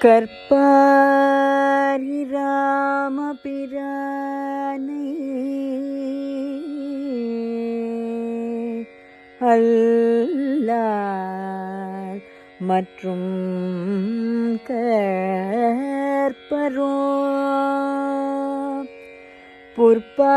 கற்பாரி ராமபிரானை அல்லார் மற்றும் கற்பரோ. புற்பா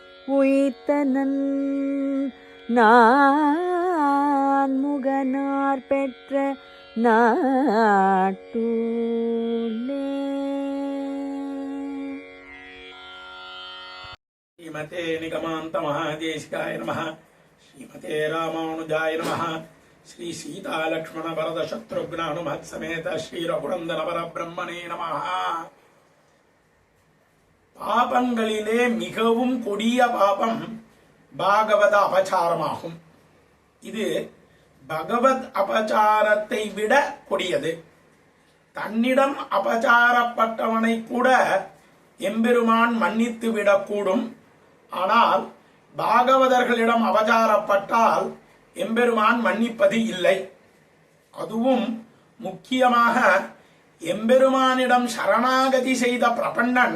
உய்த்தனன் நான் முகனார் பெற்ற நாட்டூலே ஸ்ரீமதே நிகமாந்த மகாதேசிகாய நம ஸ்ரீமதே ராமானுஜாய நம ஸ்ரீ சீதா லக்ஷ்மண பரத சத்ருக்னானுமத் சமேத ஸ்ரீ ரகுநந்தன பரபிரம்மணே நம பாபங்களிலே மிகவும் கொடிய பாபம் பாகவத அபச்சாரமாகும். இது பகவத் அபச்சாரத்தை விட கொடியது. தன்னிடம் அபச்சாரப்பட்டவனை கூட எம்பெருமான் மன்னித்து விடக்கூடும். ஆனால் பாகவதர்களிடம் அபச்சாரப்பட்டால் எம்பெருமான் மன்னிப்பது இல்லை. அதுவும் முக்கியமாக எம்பெருமானிடம் சரணாகதி செய்த பிரபண்ணன்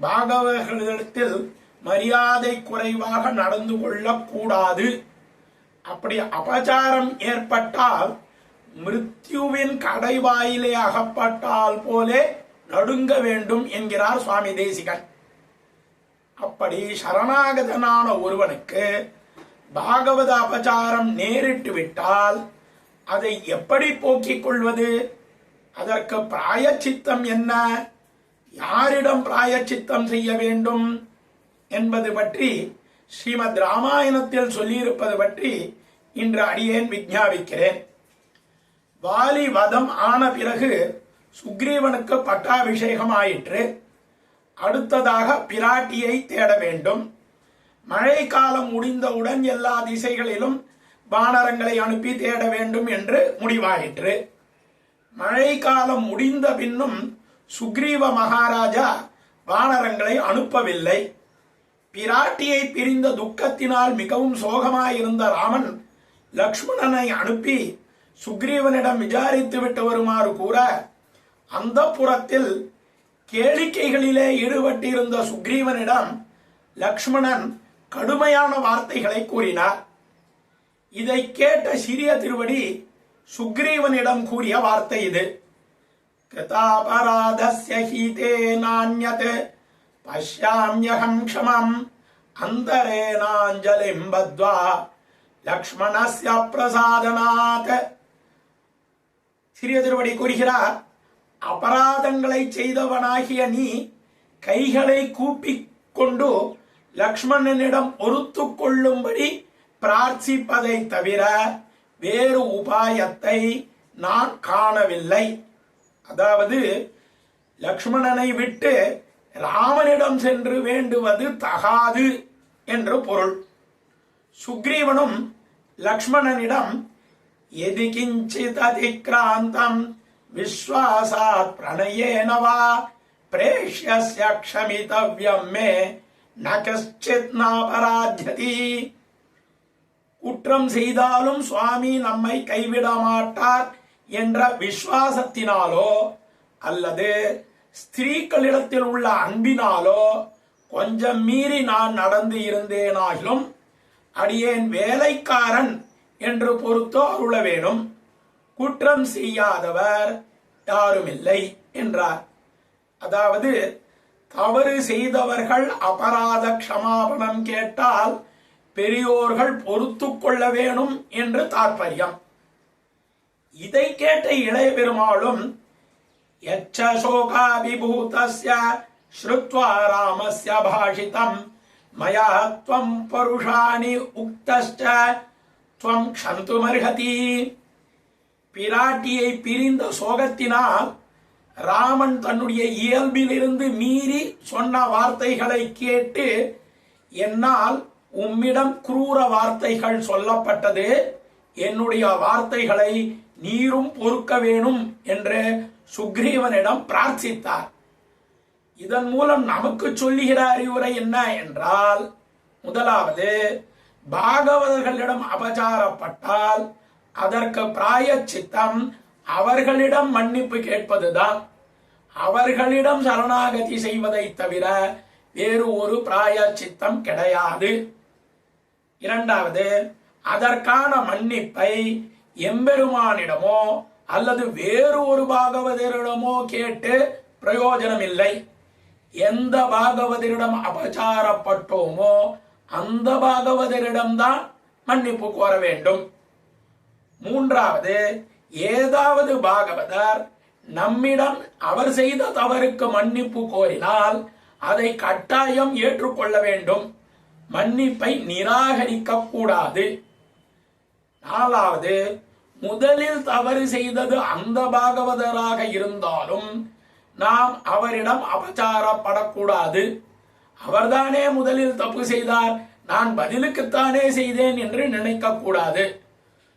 பாகவர்களிடத்தில் மரியாதை குறைவாக நடந்து கொள்ளக்கூடாது. அப்படி அபச்சாரம் ஏற்பட்டால் மிருத்யுவின் கடைவாயிலே அகப்பட்டால் போலே நடுங்க வேண்டும் என்கிறார் சுவாமி தேசிகன். அப்படி சரணாகதனான ஒருவனுக்கு பாகவத அபச்சாரம் நேரிட்டு விட்டால் அதை எப்படி போக்கிக் கொள்வது? அதற்கு பிராயச்சித்தம் என்ன? யாரிடம் பிராயச்சித்தம் செய்ய வேண்டும் என்பது பற்றி ஸ்ரீமத் ராமாயணத்தில் சொல்லியிருப்பது பற்றி இன்று அடியேன் விஞ்ஞாபிக்கிறேன் வாலி வதம் ஆன பிறகு சுக்ரீவனுக்கு பட்டாபிஷேகம் ஆயிற்று அடுத்ததாக பிராட்டியை தேட வேண்டும். மழை காலம் முடிந்தவுடன் எல்லா திசைகளிலும் வானரங்களை அனுப்பி தேட வேண்டும் என்று முடிவாயிற்று. மழை காலம் முடிந்த பின்னும் சுக்ரீவ மகாராஜா வானரங்களை அனுப்பவில்லை. பிராட்டியை பிரிந்த துக்கத்தினால் மிகவும் சோகமாயிருந்த ராமன் லக்ஷ்மணனை அனுப்பி சுக்ரீவனிடம் விசாரித்து விட்டு வருமாறு கூற அந்த புறத்தில் கேளிக்கைகளிலே ஈடுபட்டிருந்த சுக்ரீவனிடம் லக்ஷ்மணன் கடுமையான வார்த்தைகளை கூறினார். இதை கேட்ட சிறிய திருவடி சுக்ரீவனிடம் கூறிய வார்த்தை இது. கிருதாபராதஸ்ய ஹீதே நானியத் பஷ்யாம்யகம் க்ஷமம் அந்தரேனாஞ்சலிம் பத்வா லக்ஷ்மணஸ்ய பிரசாதனாத் சிறிய திருவடி கூறுகிறார் அபராதங்களை செய்தவனாகிய நீ கைகளை கூப்பிக் கொண்டு லக்ஷ்மணனிடம் ஒருத்து கொள்ளும்படி பிரார்த்திப்பதை தவிர வேறு உபாயத்தை நான் காணவில்லை. அதாவது லக்ஷ்மணனை விட்டு ராமனிடம் சென்று வேண்டுவது தகாது என்று பொருள். சுக்ரீவனும் லக்ஷ்மணனிடம் எதி கிஞ்சித் அதிக்ராந்தம் விஸ்வாசாத் பிரணயேன வா பிரேஷ்யஸ்ய க்ஷமிதவ்யம் மே ந கஷ்டித் நாபராத்யதி குற்றம் செய்தாலும் சுவாமி நம்மை கைவிட மாட்டார் என்ற விசுவாசத்தினாலோ அல்லது ஸ்திரீக்களிடத்தில் உள்ள அன்பினாலோ கொஞ்சம் மீறி நான் நடந்து இருந்தேனாகிலும் அடியேன் வேலைக்காரன் என்று பொறுத்தோ அருள வேணும். குற்றம் செய்யாதவர் யாருமில்லை என்றார். அதாவது தவறு செய்தவர்கள் அபராத க்ஷமாபணம் கேட்டால் பெரியோர்கள் பொறுத்து கொள்ள வேணும் என்று தாற்பயம். இதை கேட்ட இளைய பெருமாளும் யச்சசோகாபிபூதஸ்ய ஸ்ருத்வா ராமஸ்ய பாஷிதம் மயா துவம் பருஷாணி உக்தஸ்ட துவம் க்ஷந்துமர்ஹதி பிராட்டியை பிரிந்த சோகத்தினால் ராமன் தன்னுடைய இயல்பிலிருந்து மீறி சொன்ன வார்த்தைகளை கேட்டு என்னால் உம்மிடம் குரூர வார்த்தைகள் சொல்லப்பட்டது. என்னுடைய வார்த்தைகளை நீரும் பொறுக்க வேணும் என்று சுக்ரீவனிடம் பிரார்த்தித்தார். இதன் மூலம் நமக்கு சொல்லுகிற அறிவுரை என்ன என்றால் முதலாவது பாகவதர்களிடம் அபச்சாரப்பட்டால் அதற்கு பிராயச்சித்தம் அவர்களிடம் மன்னிப்பு கேட்பதுதான். அவர்களிடம் சரணாகதி செய்வதை தவிர வேறு ஒரு பிராயச்சித்தம் கிடையாது. இரண்டாவது அதற்கான மன்னிப்பை எம்பெருமானிடமோ அல்லது வேறு ஒரு பாகவதரிடமோ கேட்டு பிரயோஜனம் இல்லை எந்த பாகவதரிடம் அபச்சாரப்பட்டோமோ அந்த பாகவதரிடம்தான் மன்னிப்பு கோர வேண்டும். மூன்றாவது ஏதாவது பாகவதர் நம்மிடம் அவர் செய்த தவறுக்கு மன்னிப்பு கோரினால் அதை கட்டாயம் ஏற்றுக்கொள்ள வேண்டும். மன்னிப்பை நிராகரிக்க கூடாது நாலாவது முதலில் தவறு செய்தது அந்த பாகவதராக இருந்தாலும் நாம் அவரிடம் அபச்சாரப்படக்கூடாது. அவர்தானே முதலில் தப்பு செய்தார் நான் பதிலுக்குத்தானே செய்தேன் என்று நினைக்க கூடாது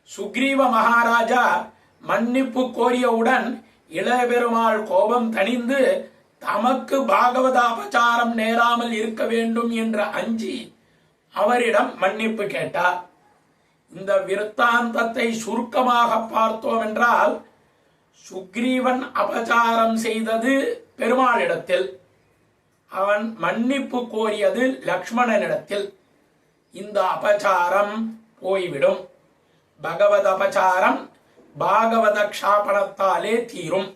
சுக்ரீவ மகாராஜா மன்னிப்பு கோரியவுடன் இளையபெருமாள் கோபம் தணிந்து தமக்கு பாகவத அபச்சாரம் நேராமல் இருக்க வேண்டும் என்று அஞ்சி அவரிடம் மன்னிப்பு கேட்டார். இந்த விருத்தாந்தத்தை சுருக்கமாக பார்த்தோம் என்றால் சுக்ரீவன் அபச்சாரம் செய்தது பெருமாளிடத்தில் அவன் மன்னிப்பு கோரியது லக்ஷ்மணனிடத்தில். இந்த அபச்சாரம் போய்விடும். பகவத் அபச்சாரம் பாகவத க்ஷாபனத்தாலே தீரும்.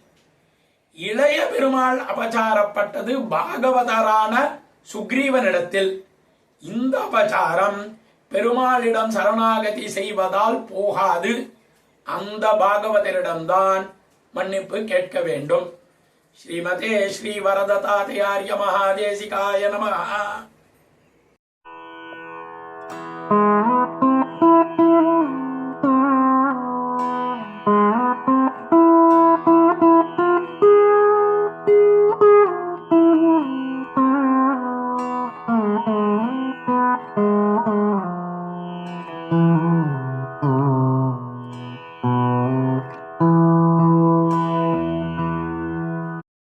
இளைய பெருமாள் அபச்சாரப்பட்டது பாகவதரான சுக்ரீவனிடத்தில். இந்த அபச்சாரம் பெருமாளிடம் சரணாகதி செய்வதால் போகாது. அந்த பாகவதரிடம்தான் மன்னிப்பு கேட்க வேண்டும். ஸ்ரீமதே ஸ்ரீ வரததாதையாரிய மகாதேசிகாய நமகா